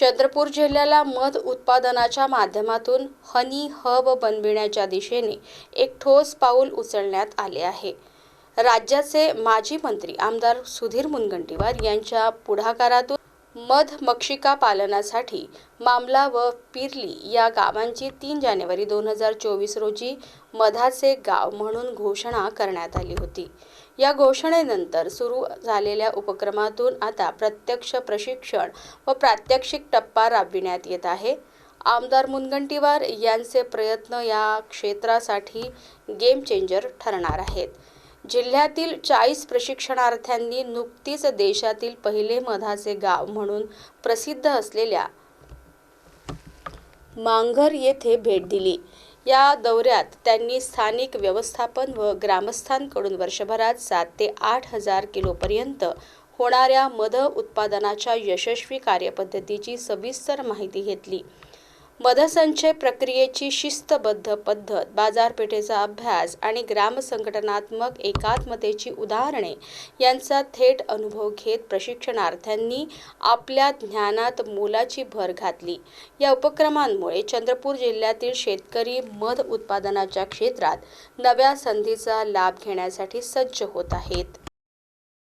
चंद्रपूर जिल्ह्याला मध उत्पादनाच्या माध्यमातून हनी हब बनविण्याच्या दिशेने एक ठोस पाऊल उचलण्यात आले आहे. राज्याचे माजी मंत्री आमदार सुधीर मुनगंटीवार यांच्या पुढाकारातून मध मक्षिका पालनासाठी मामला व पिरली या गावांची तीन जानेवारी दोन हजार चोवीस रोजी मधाचे गाव म्हणून घोषणा करण्यात आली होती. या घोषणेनंतर सुरू झालेल्या उपक्रमातून आता प्रत्यक्ष प्रशिक्षण व प्रात्यक्षिक टप्पा राबविण्यात येत आहे. आमदार मुनगंटीवार यांचे प्रयत्न या क्षेत्रासाठी गेम चेंजर ठरणार आहेत. जिल्ह्यातील चाळीस प्रशिक्षणार्थ्यांनी नुकतीच देशातील पहिले मधाचे गाव म्हणून प्रसिद्ध असलेल्या मांघर येथे भेट दिली. या दौऱ्यात त्यांनी स्थानिक व्यवस्थापन व ग्रामस्थांकडून वर्षभरात सात ते आठ हजार किलोपर्यंत होणाऱ्या मध उत्पादनाच्या यशस्वी कार्यपद्धतीची सविस्तर माहिती घेतली. मधसंचय प्रक्रियेची शिस्तबद्ध पद्धत बाजारपेठेचा अभ्यास आणि ग्रामसंघटनात्मक एकात्मतेची उदाहरणे यांचा थेट अनुभव घेत प्रशिक्षणार्थ्यांनी आपल्या ज्ञानात मोलाची भर घातली. या उपक्रमांमुळे चंद्रपूर जिल्ह्यातील शेतकरी मध उत्पादनाच्या क्षेत्रात नव्या संधीचा लाभ घेण्यासाठी सज्ज होत आहेत.